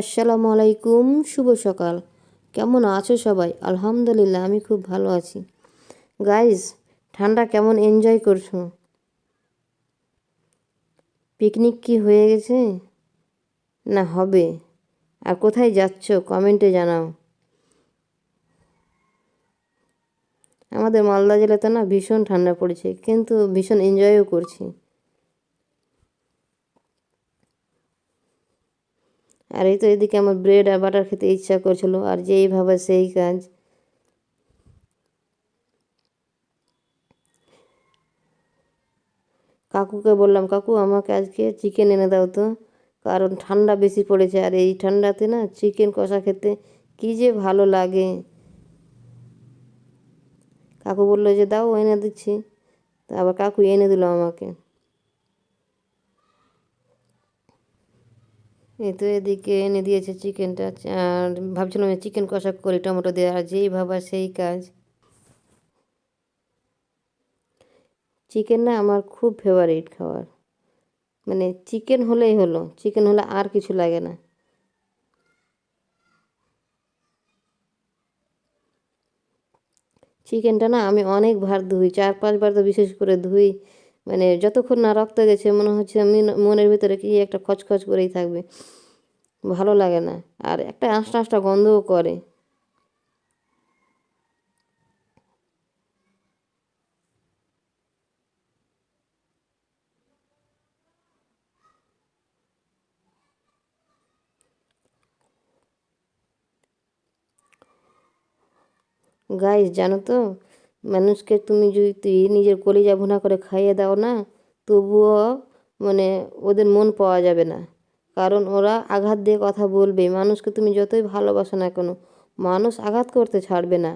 আসসালামু আলাইকুম, শুভ সকাল। কেমন আছো সবাই? আলহামদুলিল্লাহ, আমি খুব ভালো আছি। গাইজ ঠান্ডা কেমন এনজয় করছ? পিকনিক কি হয়ে গেছে? না, হবে। আর কোথায় যাচ্ছ? কমেন্টে জানাও। আমাদের মালদা জেলাতে না ভীষণ ঠান্ডা পড়েছে, কিন্তু ভীষণ এনজয়ও করছি। আর এই তো এদিকে আমার ব্রেড আর বাটার খেতে ইচ্ছা করছিল, আর যেই ভাবে সেই কাজ। কাকুকে বললাম, কাকু, আমাকে আজকে চিকেন এনে দাও তো, কারণ ঠান্ডা বেশি পড়েছে, আর এই ঠান্ডাতে না চিকেন কষা খেতে কী যে ভালো লাগে। কাকু বলল যে, দাও, এনে দিচ্ছি। তা আবার কাকু এনে দিল আমাকে। তো এদিকে এনে দিয়েছে চিকেনটা, আর ভাবছিলাম চিকেন কষা করি, টমেটো দিয়ে, আর যেই ভাবা সেই কাজ। চিকেন না আমার খুব ফেভারিট খাবার। মানে চিকেন হলেই হলো, চিকেন হলে আর কিছু লাগে না। চিকেনটা না আমি অনেক অনেকবার ধুই, চার পাঁচবার তো বিশেষ করে ধুই। মানে যতক্ষণ না রক্ত গেছে, মনে হচ্ছে মনের ভিতরে কি একটা খচখচ করেই থাকবে। ভালো লাগে না। আর একটা আঁশটা আঁশটা গন্ধও করে। গাইস জানো তো মানুষকে তুমি যদি তুই নিজের কলিজা ভুনা করে খাইয়ে দাও না, তবুও মানে ওদের মন পাওয়া যাবে না। কারণ ওরা আঘাত দিয়ে কথা বলবে। মানুষকে তুমি যতই ভালোবাসো না কেন, মানুষ আঘাত করতে ছাড়বে না।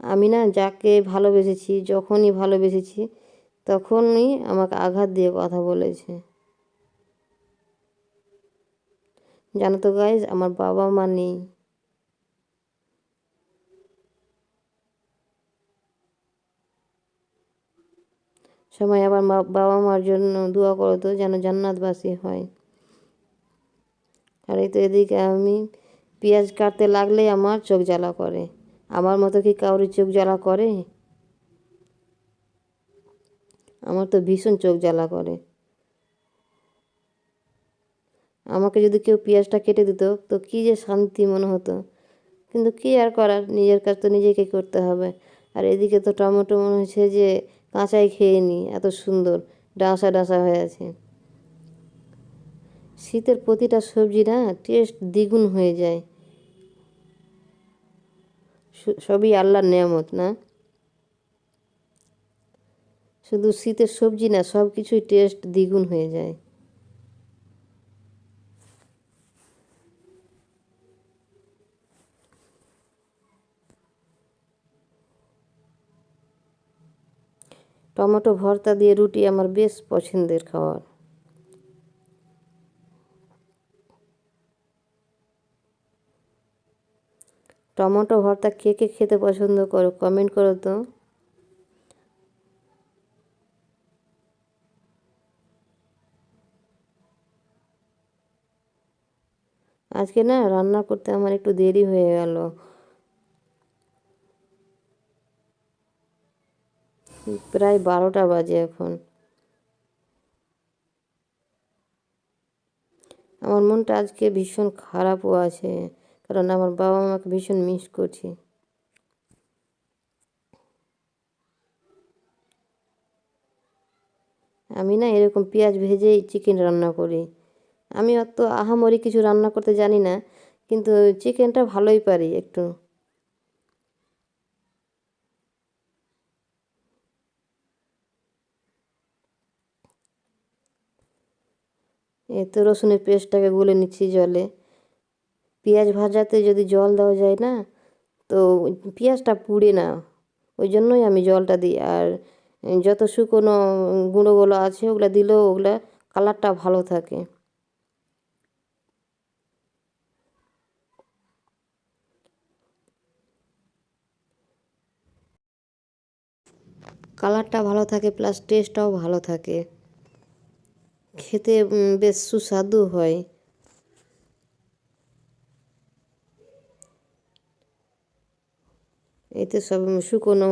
আমি না যাকে ভালোবেসেছি, যখনই ভালোবেসেছি, তখনই আমাকে আঘাত দিয়ে কথা বলেছে। জানো তো গাইজ আমার বাবা মা নেই। সময় আবার বাবা মার জন্য দোয়া করো তো যেন জান্নাতবাসী হয়। আর এই তো এদিকে আমি পেঁয়াজ কাটতে লাগলেই আমার চোখ জ্বালা করে। আমার মতো কি কাউরি চোখ জ্বালা করে? আমার তো ভীষণ চোখ জ্বালা করে। আমাকে যদি কেউ পেঁয়াজটা কেটে দিত, তো কী যে শান্তি মনে হতো। কিন্তু কী আর করার? নিজের কাজ তো নিজেকে করতে হবে। আর এদিকে তো টমেটো মনে হচ্ছে যে কাঁচাই খেয়ে নিই এত সুন্দর, ডাঁসা ডাঁসা হয়ে আছে। শীতের প্রতিটা সবজি না টেস্ট দ্বিগুণ হয়ে যায়। সবই আল্লাহর নিয়ামত না? শুধু শীতের সবজি না সব কিছুই টেস্ট দ্বিগুণ হয়ে যায়। টমেটো ভর্তা দিয়ে রুটি আমার বেশ পছন্দের খাবার। টমেটো ভর্তা কে কে খেতে পছন্দ করো কমেন্ট করো তো। আজকে না রান্না করতে আমার একটু দেরি হয়ে গেল। প্রায় বারোটা বাজে এখন। আমার মনটা আজকে ভীষণ খারাপও আছে, কারণ আমার বাবা মাকে ভীষণ মিস করছি। আমি না এরকম পেঁয়াজ ভেজেই চিকেন রান্না করি। আমি অত আহামরি কিছু রান্না করতে জানি না, কিন্তু চিকেনটা ভালোই পারি একটু। এ তো রসুনের পেস্টটাকে গুলে নিচ্ছি জলে। পেঁয়াজ ভাজাতে যদি জল দেওয়া যায় না, তো পেঁয়াজটা পুড়ে না। ওই জন্যই আমি জলটা দিই। আর যত শুকনো গুঁড়োগুলো আছে, ওগুলো দিলেও ওগুলো কালারটা ভালো থাকে। কালারটা ভালো থাকে, প্লাস টেস্টটাও ভালো থাকে। খেতে বেশ সুস্বাদু হয়। এতে সব শুকনো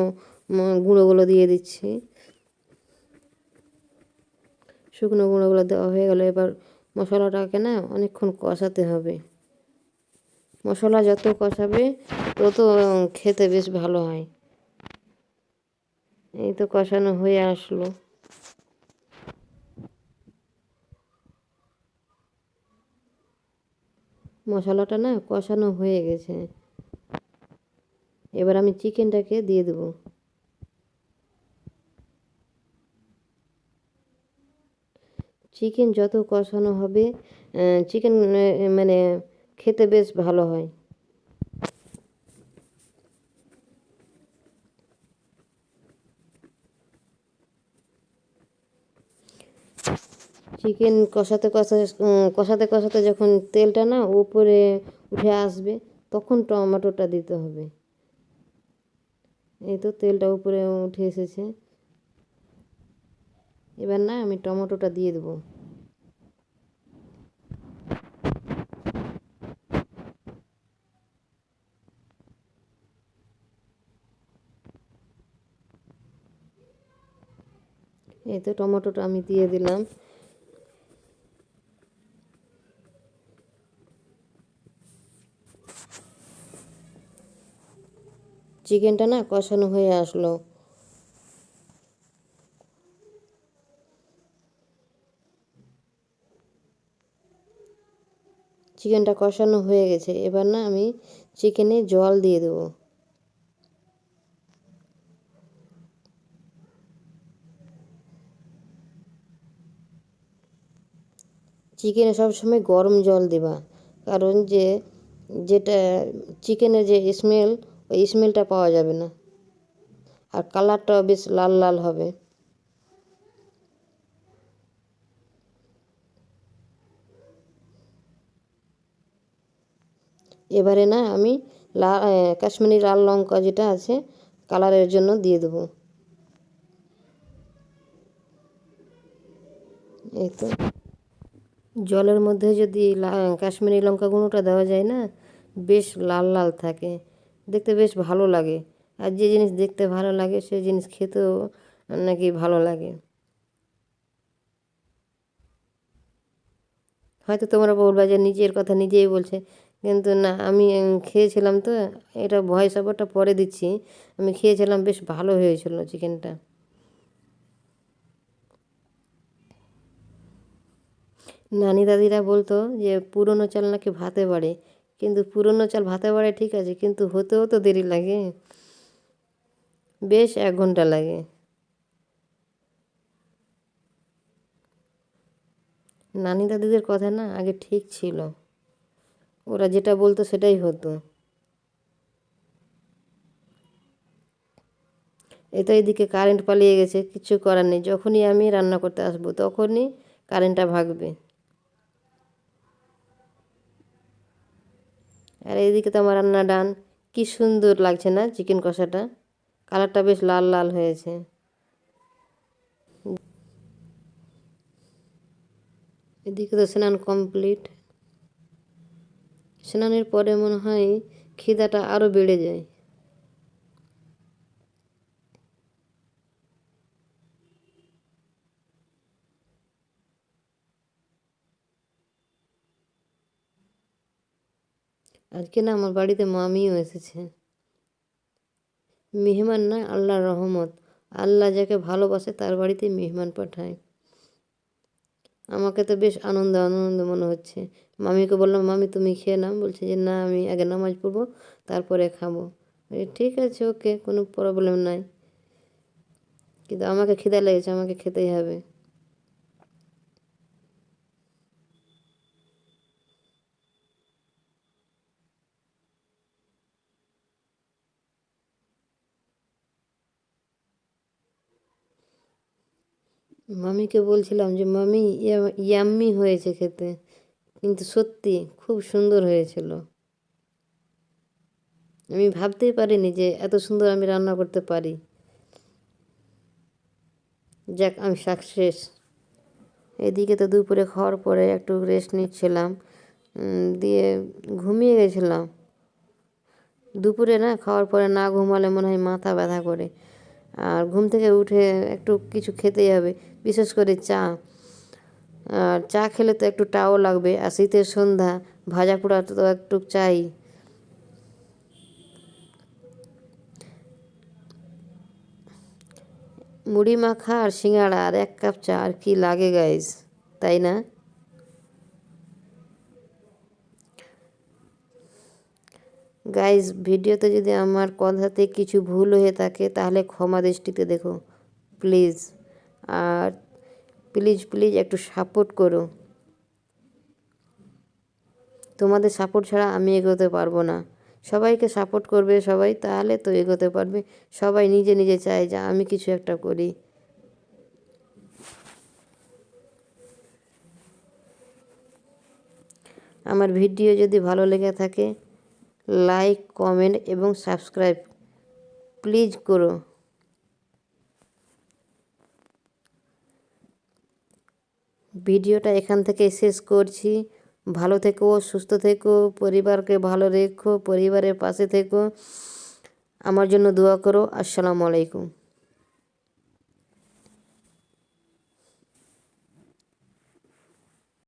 গুঁড়োগুলো দিয়ে দিচ্ছি। শুকনো গুঁড়োগুলো দেওয়া হয়ে গেলে। এবার মশলাটাকে না অনেকক্ষণ কষাতে হবে। মশলা যত কষাবে, তত খেতে বেশ ভালো হয়। এই তো কষানো হয়ে আসলো। মশলাটা না কষানো হয়ে গেছে। এবার আমি চিকেনটাকে দিয়ে দেব। চিকেন যত কষানো হবে চিকেন মানে খেতে বেশ ভালো হয়। চিকেন কষাতে কষাতে কষাতে কষাতে যখন তেলটা না উপরে উঠে আসবে, তখন টমেটোটা দিতে হবে। এই তো তেলটা উপরে উঠে এসেছে। এবার না আমি টমেটোটা দিয়ে দেবো। এই তো টমেটোটা আমি দিয়ে দিলাম। চিকেনটা না কষানো হয়ে আসলো। চিকেনটা কষানো হয়ে গেছে। এবার না আমি চিকেনে জল দিয়ে দেবো। চিকেনে সবসময় গরম জল দেবা। কারণ যে, যেটা, চিকেনের যে স্মেল ওই স্মেলটা পাওয়া যাবে না। আর কালারটাও বেশ লাল লাল হবে। এবারে না আমি লাল কাশ্মীরি লাল লঙ্কা যেটা আছে কালারের জন্য দিয়ে দেবো। এই তো। জলের মধ্যে যদি কাশ্মীরি লঙ্কা গুঁড়োটা দেওয়া যায় না, বেশ লাল লাল থাকে। দেখতে বেশ ভালো লাগে। আর যে জিনিস দেখতে ভালো লাগে সেই জিনিস খেতেও নাকি ভালো লাগে। হয়তো তোমরা বলবা যে নিজের কথা নিজেই বলছে, কিন্তু না, আমি খেয়েছিলাম তো, এটা ভয়েস ওভারটা পরে দিচ্ছি। আমি খেয়েছিলাম, বেশ ভালো হয়েছিল চিকেনটা। নানি দাদিরা বলতো যে, পুরনো চাল নাকি ভাতে বাড়ে। কিন্তু পুরনো চাল ভাতে বাড়ে ঠিক আছে, কিন্তু হতেও তো দেরি লাগে। বেশ এক ঘণ্টা লাগে। নানি দাদিদের কথা না আগে ঠিক ছিল। ওরা যেটা বলতো সেটাই হতো। এই তো এদিকে কারেন্ট পালিয়ে গেছে, কিছু করার নেই। যখনই আমি রান্না করতে আসব, তখনই কারেন্টটা ভাগবে। আর এইদিকে তো আমার রান্না ডান। কি সুন্দর লাগছে না চিকেন কষাটা? কালারটা বেশ লাল লাল হয়েছে। এদিকে তো স্নান কমপ্লিট। স্নানের পরে মনে হয় খিদাটা আরও বেড়ে যায়। আজকে না আমার বাড়িতে মামিও এসেছে। মেহমান না আল্লাহর রহমত। আল্লাহ যাকে ভালোবাসে তার বাড়িতে মেহমান পাঠায়। আমাকে তো বেশ আনন্দ আনন্দ মনে হচ্ছে। মামিকে বললাম, মামি, তুমি খেয়ে নাও। বলছে যে, না, আমি আগে নামাজ পড়ব, তারপরে খাব। ঠিক আছে, ওকে, কোনো প্রবলেম নাই। কিন্তু আমাকে খিদা লেগেছে, আমাকে খেতেই হবে। মামিকে বলছিলাম যে, মামি, ইয়া- ইয়াম্মি হয়েছে খেতে। কিন্তু সত্যি খুব সুন্দর হয়েছিল। আমি ভাবতেই পারিনি যে এত সুন্দর আমি রান্না করতে পারি। যাক, আমি সাকসেস। এদিকে তো দুপুরে খাওয়ার পরে একটু রেস্ট নিচ্ছিলাম। দিয়ে ঘুমিয়ে গেছিলাম। দুপুরে না, খাওয়ার পরে না ঘুমালে মনে হয় মাথা ব্যথা করে। আর ঘুম থেকে উঠে একটু কিছু খেতেই হবে। বিশেষ করে চা। আর চা খেলে তো একটু টাও লাগবে, আর শীতের সন্ধ্যা, ভাজা পোড়া তো একটু চাই। মুড়ি মাখা আর সিঙ্গাড়া আর এক কাপ চা, আর কি লাগে গাইজ তাই না? গাইজ ভিডিওতে যদি আমার কথাতে কিছু ভুল হয়ে থাকে, তাহলে ক্ষমা দৃষ্টিতে দেখো প্লিজ আর প্লিজ প্লিজ একটু সাপোর্ট করো। তোমাদের সাপোর্ট ছাড়া আমি এগোতে পারব না। সবাইকে সাপোর্ট করবে সবাই, তাহলে তো এগোতে পারবে। সবাই নিজে নিজে চায় যে আমি কিছু একটা করি। আমার ভিডিও যদি ভালো লেগে থাকে লাইক কমেন্ট এবং সাবস্ক্রাইব প্লিজ করো। ভিডিওটা এখান থেকে শেষ করছি। ভালো থেকো, সুস্থ থেকো, পরিবারকে ভালো রেখো, পরিবারের পাশে থেকো। আমার জন্য দোয়া করো। আসসালামু আলাইকুম।